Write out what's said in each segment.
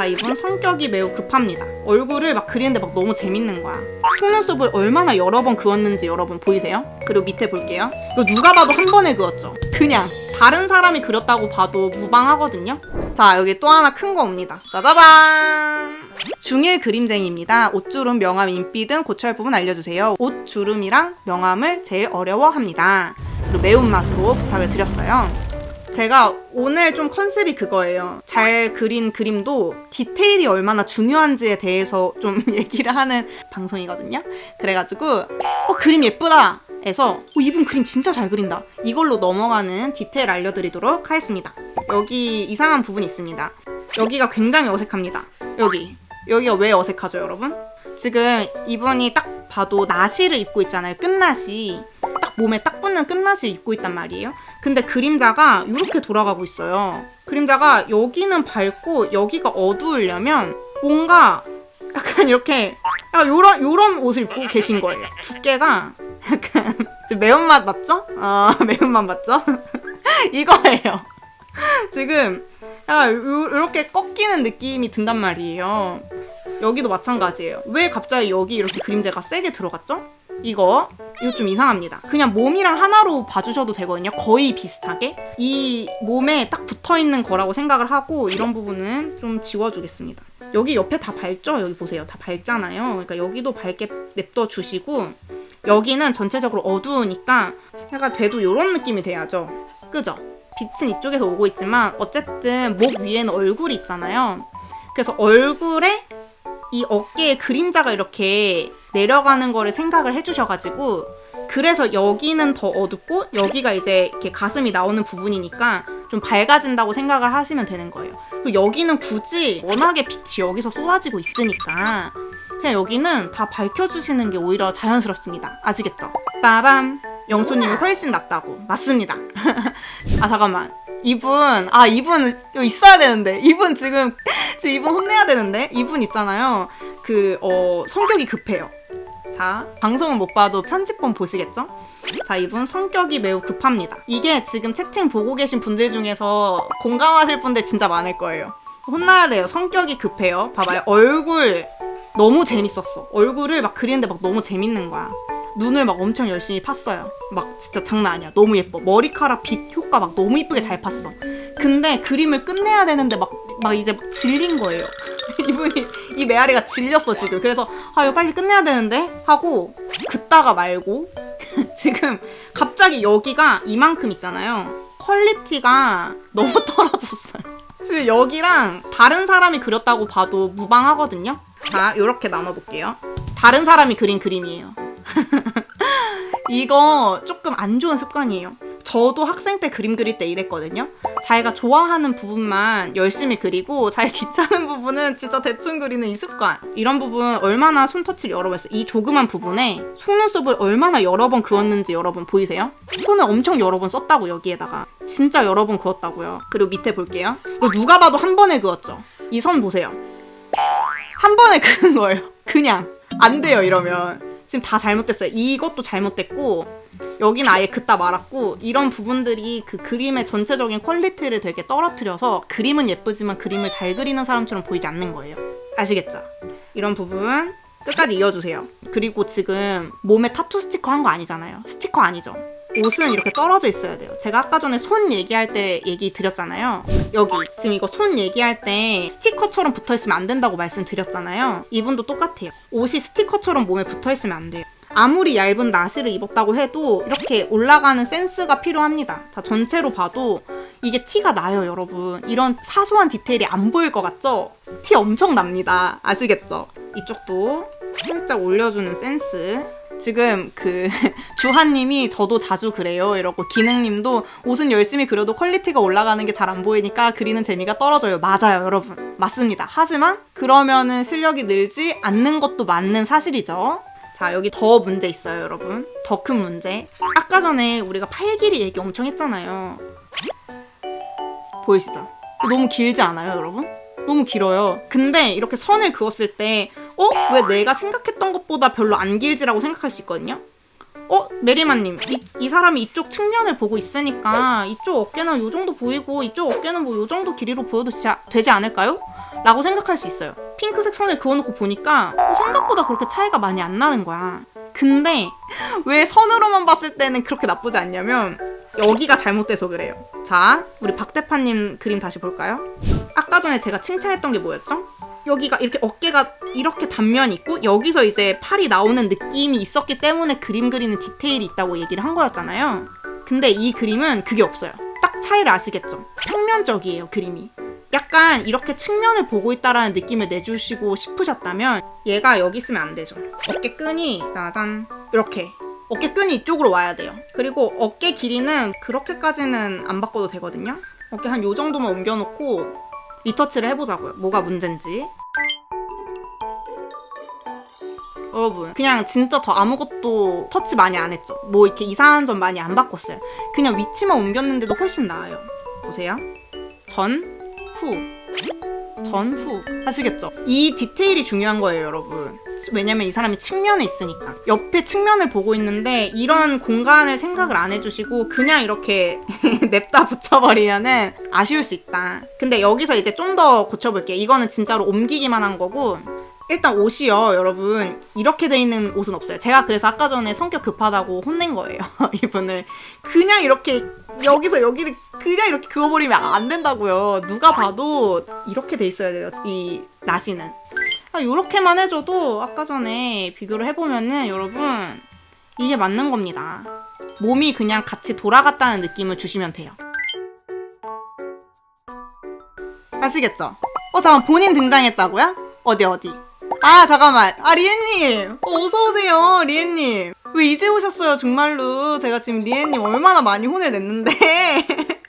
자, 이분 성격이 매우 급합니다. 얼굴을 막 그리는데 막 너무 재밌는 거야. 속눈썹을 얼마나 여러 번 그었는지 여러분 보이세요? 그리고 밑에 볼게요. 이거 누가 봐도 한 번에 그었죠. 그냥 다른 사람이 그렸다고 봐도 무방하거든요. 자, 여기 또 하나 큰 거 옵니다. 짜자잔! 중일 그림쟁이입니다. 옷주름, 명암, 인비 등 고쳐할 부분 알려주세요. 옷주름이랑 명암을 제일 어려워합니다. 그리고 매운맛으로 부탁을 드렸어요. 제가 오늘 좀 컨셉이 그거예요. 잘 그린 그림도 디테일이 얼마나 중요한지에 대해서 좀 얘기를 하는 방송이거든요. 그래가지고 어 그림 예쁘다 해서 어, 이분 그림 진짜 잘 그린다. 이걸로 넘어가는 디테일 알려드리도록 하겠습니다. 여기 이상한 부분이 있습니다. 여기가 굉장히 어색합니다. 여기 여기가 왜 어색하죠, 여러분? 지금 이분이 딱 봐도 나시를 입고 있잖아요. 끝나시. 딱 몸에 딱 붙는 끝나시를 입고 있단 말이에요. 근데 그림자가 이렇게 돌아가고 있어요. 그림자가 여기는 밝고 여기가 어두우려면 뭔가 약간 이렇게 약간 요런 요런 옷을 입고 계신 거예요. 두께가 약간 매운맛 맞죠? 어, 매운맛 맞죠? 이거예요. 지금 요- 요렇게 꺾이는 느낌이 든단 말이에요. 여기도 마찬가지예요. 왜 갑자기 여기 이렇게 그림자가 세게 들어갔죠? 이거 이거 좀 이상합니다. 그냥 몸이랑 하나로 봐주셔도 되거든요. 거의 비슷하게 이 몸에 딱 붙어 있는 거라고 생각을 하고 이런 부분은 좀 지워주겠습니다. 여기 옆에 다 밝죠? 여기 보세요. 다 밝잖아요. 그러니까 여기도 밝게 냅둬 주시고 여기는 전체적으로 어두우니까 약간 돼도 이런 느낌이 돼야죠. 그죠? 빛은 이쪽에서 오고 있지만 어쨌든 목 위에는 얼굴이 있잖아요. 그래서 얼굴에 이 어깨에 그림자가 이렇게 내려가는 거를 생각을 해주셔가지고 그래서 여기는 더 어둡고 여기가 이제 이렇게 가슴이 나오는 부분이니까 좀 밝아진다고 생각을 하시면 되는 거예요. 그리고 여기는 굳이 워낙에 빛이 여기서 쏟아지고 있으니까 그냥 여기는 다 밝혀주시는 게 오히려 자연스럽습니다. 아시겠죠? 빠밤. 영수님이 훨씬 낫다고. 맞습니다. 아, 잠깐만. 이분, 아, 이분 있어야 되는데. 이분 지금, 지금 이분 혼내야 되는데. 이분 있잖아요. 그, 어, 성격이 급해요. 자, 방송은 못 봐도 편집본 보시겠죠? 자, 이분 성격이 매우 급합니다. 이게 지금 채팅 보고 계신 분들 중에서 공감하실 분들 진짜 많을 거예요. 혼나야 돼요. 성격이 급해요. 봐봐요. 얼굴 너무 재밌었어. 얼굴을 막 그리는데 막 너무 재밌는 거야. 눈을 막 엄청 열심히 팠어요. 막 진짜 장난 아니야. 너무 예뻐. 머리카락 빛 효과 막 너무 이쁘게 잘 팠어. 근데 그림을 끝내야 되는데 막, 막 이제 막 질린 거예요. 이분이, 이 메아리가 질렸어, 지금. 그래서, 아, 이거 빨리 끝내야 되는데? 하고, 긋다가 말고, 지금 갑자기 여기가 이만큼 있잖아요. 퀄리티가 너무 떨어졌어요. 지금 여기랑 다른 사람이 그렸다고 봐도 무방하거든요. 자, 이렇게 나눠볼게요. 다른 사람이 그린 그림이에요. 이거 조금 안 좋은 습관이에요. 저도 학생 때 그림 그릴 때 이랬거든요. 자기가 좋아하는 부분만 열심히 그리고 자기 귀찮은 부분은 진짜 대충 그리는 이 습관. 이런 부분 얼마나 손터치를 여러 번 했어요. 이 조그만 부분에 속눈썹을 얼마나 여러 번 그었는지 여러분 보이세요? 손을 엄청 여러 번 썼다고 여기에다가. 진짜 여러 번 그었다고요. 그리고 밑에 볼게요. 이거 누가 봐도 한 번에 그었죠. 이 선 보세요. 한 번에 그은 거예요. 그냥. 안 돼요, 이러면. 지금 다 잘못됐어요. 이것도 잘못됐고, 여기는 아예 그따 말았고, 이런 부분들이 그 그림의 전체적인 퀄리티를 되게 떨어뜨려서 그림은 예쁘지만 그림을 잘 그리는 사람처럼 보이지 않는 거예요. 아시겠죠? 이런 부분 끝까지 이어주세요. 그리고 지금 몸에 타투 스티커 한 거 아니잖아요. 스티커 아니죠? 옷은 이렇게 떨어져 있어야 돼요. 제가 아까 전에 손 얘기할 때 얘기 드렸잖아요. 여기 지금 이거 손 얘기할 때 스티커처럼 붙어 있으면 안 된다고 말씀드렸잖아요. 이분도 똑같아요. 옷이 스티커처럼 몸에 붙어 있으면 안 돼요. 아무리 얇은 나시를 입었다고 해도 이렇게 올라가는 센스가 필요합니다. 자, 전체로 봐도 이게 티가 나요, 여러분. 이런 사소한 디테일이 안 보일 것 같죠? 티 엄청 납니다. 아시겠죠? 이쪽도 살짝 올려주는 센스. 지금 그 주하님이 저도 자주 그래요 이러고 기능님도 옷은 열심히 그려도 퀄리티가 올라가는 게 잘 안 보이니까 그리는 재미가 떨어져요 맞아요 여러분 맞습니다 하지만 그러면은 실력이 늘지 않는 것도 맞는 사실이죠 자 여기 더 문제 있어요 여러분. 더 큰 문제. 아까 전에 우리가 팔 길이 얘기 엄청 했잖아요. 보이시죠? 너무 길지 않아요 여러분? 너무 길어요. 근데 이렇게 선을 그었을 때 어? 왜 내가 생각했던 것보다 별로 안 길지라고 생각할 수 있거든요 어 메리마님 이, 이 사람이 이쪽 측면을 보고 있으니까 이쪽 어깨는 요 정도 보이고 이쪽 어깨는 뭐 요 정도 길이로 보여도 진짜 되지 않을까요? 라고 생각할 수 있어요. 핑크색 선을 그어놓고 보니까 어, 생각보다 그렇게 차이가 많이 안 나는 거야. 근데 왜 선으로만 봤을 때는 그렇게 나쁘지 않냐면 여기가 잘못돼서 그래요. 자, 우리 박대파님 그림 다시 볼까요? 아까 전에 제가 칭찬했던 게 뭐였죠? 여기가 이렇게 어깨가 이렇게 단면이 있고 여기서 이제 팔이 나오는 느낌이 있었기 때문에 그림 그리는 디테일이 있다고 얘기를 한 거였잖아요. 근데 이 그림은 그게 없어요. 딱 차이를 아시겠죠? 평면적이에요, 그림이. 약간 이렇게 측면을 보고 있다라는 느낌을 내주시고 싶으셨다면 얘가 여기 있으면 안 되죠. 어깨 끈이 나단 이렇게 어깨 끈이 이쪽으로 와야 돼요. 그리고 어깨 길이는 그렇게까지는 안 바꿔도 되거든요. 어깨 한 요 정도만 옮겨놓고 리터치를 해보자고요. 뭐가 문제인지. 여러분 그냥 진짜 저 아무것도 터치 많이 안 했죠. 뭐 이렇게 이상한 점 많이 안 바꿨어요. 그냥 위치만 옮겼는데도 훨씬 나아요. 보세요. 전, 후. 전, 후. 하시겠죠? 이 디테일이 중요한 거예요, 여러분. 왜냐면 이 사람이 측면에 있으니까. 옆에 측면을 보고 있는데 이런 공간을 생각을 안 해주시고 그냥 이렇게 냅다 붙여버리면은 아쉬울 수 있다. 근데 여기서 이제 좀 더 고쳐볼게요. 이거는 진짜로 옮기기만 한 거고 일단 옷이요, 여러분. 이렇게 돼 있는 옷은 없어요. 제가 그래서 아까 전에 성격 급하다고 혼낸 거예요. 이분을. 그냥 이렇게, 여기서 여기를 그냥 이렇게 그어버리면 안 된다고요. 누가 봐도 이렇게 돼 있어야 돼요. 이 나시는. 아, 요렇게만 해줘도 아까 전에 비교를 해보면은 여러분, 이게 맞는 겁니다. 몸이 그냥 같이 돌아갔다는 느낌을 주시면 돼요. 아시겠죠? 어, 잠깐, 본인 등장했다고요? 어디, 어디? 아, 잠깐만. 아, 리엔님. 어, 어서오세요, 리엔님. 왜 이제 오셨어요, 정말로. 제가 지금 리엔님 얼마나 많이 혼을 냈는데.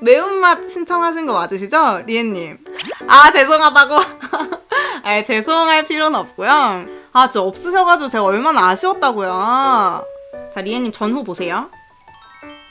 매운맛 신청하신 거 맞으시죠? 리엔님. 아, 죄송하다고. 아, 죄송할 필요는 없고요. 아, 저 없으셔가지고 제가 얼마나 아쉬웠다고요. 자, 리엔님 전후 보세요.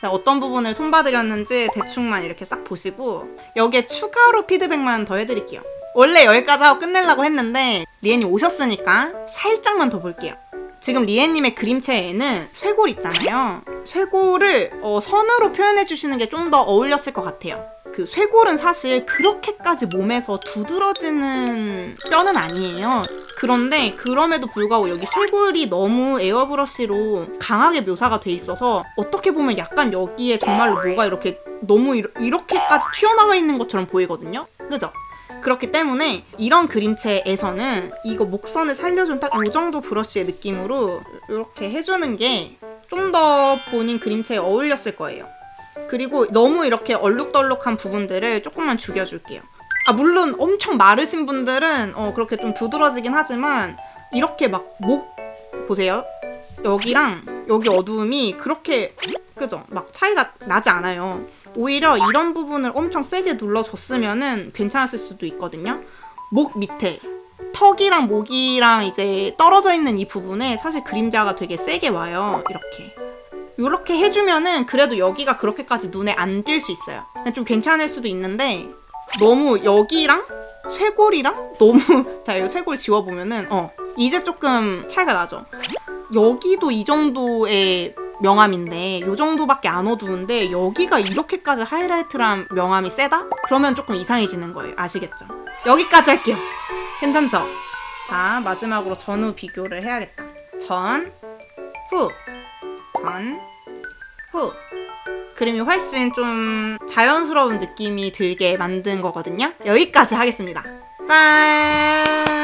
자, 어떤 부분을 손봐드렸는지 대충만 이렇게 싹 보시고 여기에 추가로 피드백만 더 해드릴게요. 원래 여기까지 하고 끝내려고 했는데 리엔님 오셨으니까 살짝만 더 볼게요. 지금 리엔님의 그림체에는 쇄골 있잖아요. 쇄골을 어, 선으로 표현해 주시는 게 좀 더 어울렸을 것 같아요. 그 쇄골은 사실 그렇게까지 몸에서 두드러지는 뼈는 아니에요. 그런데 그럼에도 불구하고 여기 쇄골이 너무 에어브러쉬로 강하게 묘사가 돼 있어서 어떻게 보면 약간 여기에 정말로 뭐가 이렇게 너무 이렇게까지 튀어나와 있는 것처럼 보이거든요. 그죠? 그렇기 때문에 이런 그림체에서는 이거 목선을 살려준 딱 이 정도 브러쉬의 느낌으로 이렇게 해주는 게 좀 더 본인 그림체에 어울렸을 거예요. 그리고 너무 이렇게 얼룩덜룩한 부분들을 조금만 죽여줄게요. 아 물론 엄청 마르신 분들은 어, 그렇게 좀 두드러지긴 하지만 이렇게 막 목 보세요. 여기랑 여기 어두움이 그렇게 그죠? 막 차이가 나지 않아요. 오히려 이런 부분을 엄청 세게 눌러줬으면은 괜찮았을 수도 있거든요. 목 밑에 턱이랑 목이랑 이제 떨어져 있는 이 부분에 사실 그림자가 되게 세게 와요. 이렇게. 이렇게 해주면은 그래도 여기가 그렇게까지 눈에 안 띌 수 있어요. 좀 괜찮을 수도 있는데 너무 여기랑 쇄골이랑 너무 자 이거 쇄골 지워보면은 어 이제 조금 차이가 나죠. 여기도 이 정도의 명암인데 요 정도밖에 안 어두운데 여기가 이렇게까지 하이라이트랑 명암이 세다? 그러면 조금 이상해지는 거예요. 아시겠죠? 여기까지 할게요. 괜찮죠? 자 마지막으로 전후 비교를 해야겠다. 전, 후, 전, 후. 그림이 훨씬 좀 자연스러운 느낌이 들게 만든 거거든요. 여기까지 하겠습니다. 짠!